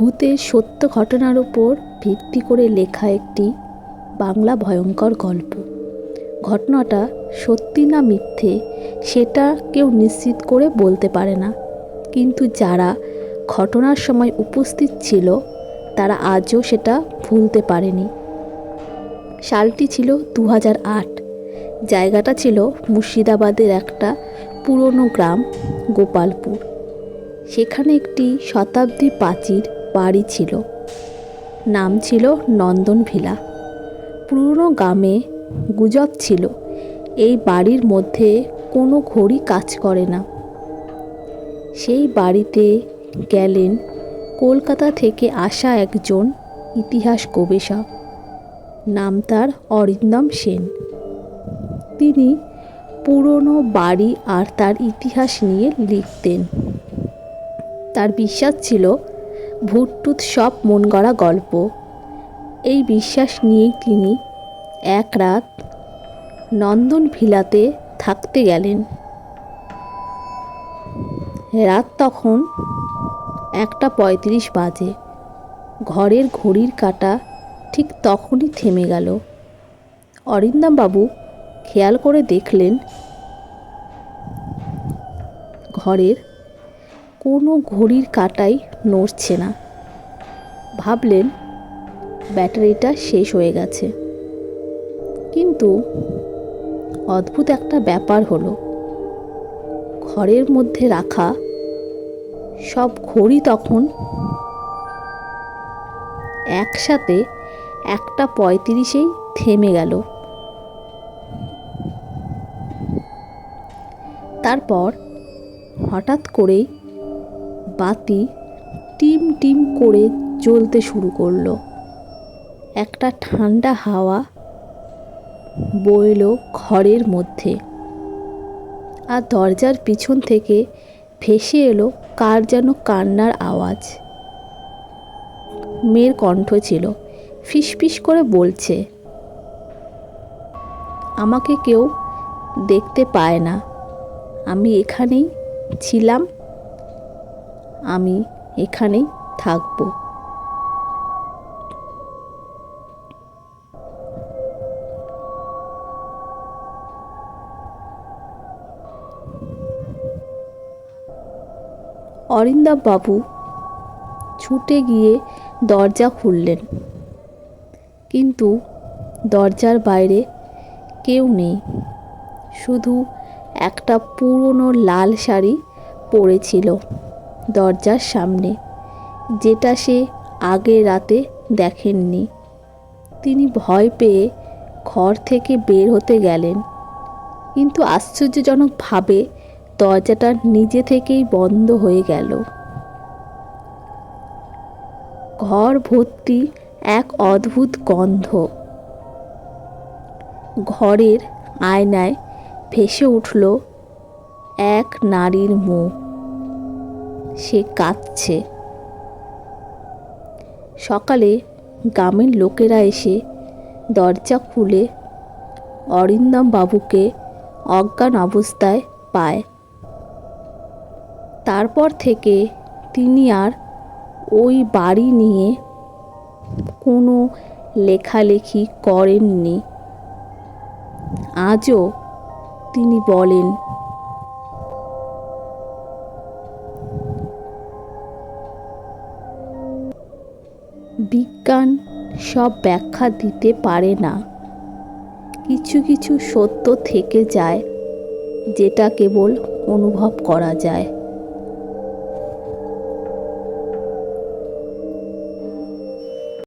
ভূতের সত্য ঘটনার উপর ভিত্তি করে লেখা একটি বাংলা ভয়ঙ্কর গল্প। ঘটনাটা সত্যি না মিথ্যে, সেটা কেউ নিশ্চিত করে বলতে পারে না। কিন্তু যারা ঘটনার সময় উপস্থিত ছিল, তারা আজও সেটা ভুলতে পারেনি। সালটি ছিল দু হাজার আট। জায়গাটা ছিল মুর্শিদাবাদের একটা পুরনো গ্রাম, গোপালপুর। সেখানে একটি শতাব্দী প্রাচীর বাড়ি ছিল। নাম ছিল নন্দন ভিলা পুরনো গ্রামে গুজব ছিল। এই বাড়ির মধ্যে কোনো ঘড়ি কাজ করে না। সেই বাড়িতে গেলেন কলকাতা থেকে আসা একজন ইতিহাস গবেষক। নাম তার অরিন্দম সেন। তিনি পুরনো বাড়ি আর তার ইতিহাস নিয়ে লিখতেন। তার বিশ্বাস ছিল ভুটটুত সব মন গড়া গল্প। এই বিশ্বাস নিয়েই তিনি এক রাত নন্দন ভিলাতে থাকতে গেলেন। রাত তখন একটা পঁয়ত্রিশ বাজে। ঘরের ঘড়ির কাঁটা ঠিক তখনই থেমে গেল। অরিন্দমবাবু খেয়াল করে দেখলেন, ঘরের কোনো ঘড়ির কাঁটাই নড়ছে না। ভাবলেন, ব্যাটারিটা শেষ হয়ে গেছে। কিন্তু অদ্ভুত একটা ব্যাপার হলো, ঘরের মধ্যে রাখা সব ঘড়ি তখন একসাথে একটা পঁয়ত্রিশেই থেমে গেল। তারপর হঠাৎ করেই বাতি টিম টিম করে জ্বলতে শুরু করল। একটা ঠান্ডা হাওয়া বইল ঘরের মধ্যে। আর দরজার পিছন থেকে ভেসে এলো কার যেন কান্নার আওয়াজ। মেয়ের কণ্ঠ ছিল, ফিসফিস করে বলছে, আমাকে কেউ দেখতে পায় না। আমি এখানেই ছিলাম আমি এখানেই থাকব। অরিন্দমবাবু ছুটে গিয়ে দরজা খুললেন। কিন্তু দরজার বাইরে কেউ নেই। শুধু একটা পুরনো লাল শাড়ি পরেছিল। দরজার সামনে, যেটা সে আগে রাতে দেখেননি। তিনি ভয় পেয়ে ঘর থেকে বের হতে গেলেন। কিন্তু আশ্চর্যজনকভাবে দরজাটা নিজে থেকেই বন্ধ হয়ে গেল। ঘর ভর্তি এক অদ্ভুত গন্ধ। ঘরের আয়নায় ভেসে উঠল এক নারীর মুখ। সে কাঁদছে। সকালে গ্রামের লোকেরা এসে দরজা খুলে অরিন্দম বাবুকে অজ্ঞান অবস্থায় পায়। তারপর থেকে তিনি আর ওই বাড়ি নিয়ে কোনো লেখালেখি করেননি। আজও তিনি বলেন বিজ্ঞান সব ব্যাখ্যা দিতে পারে না। কিছু কিছু সত্য থেকে যায়, যেটা কেবল অনুভব করা যায়।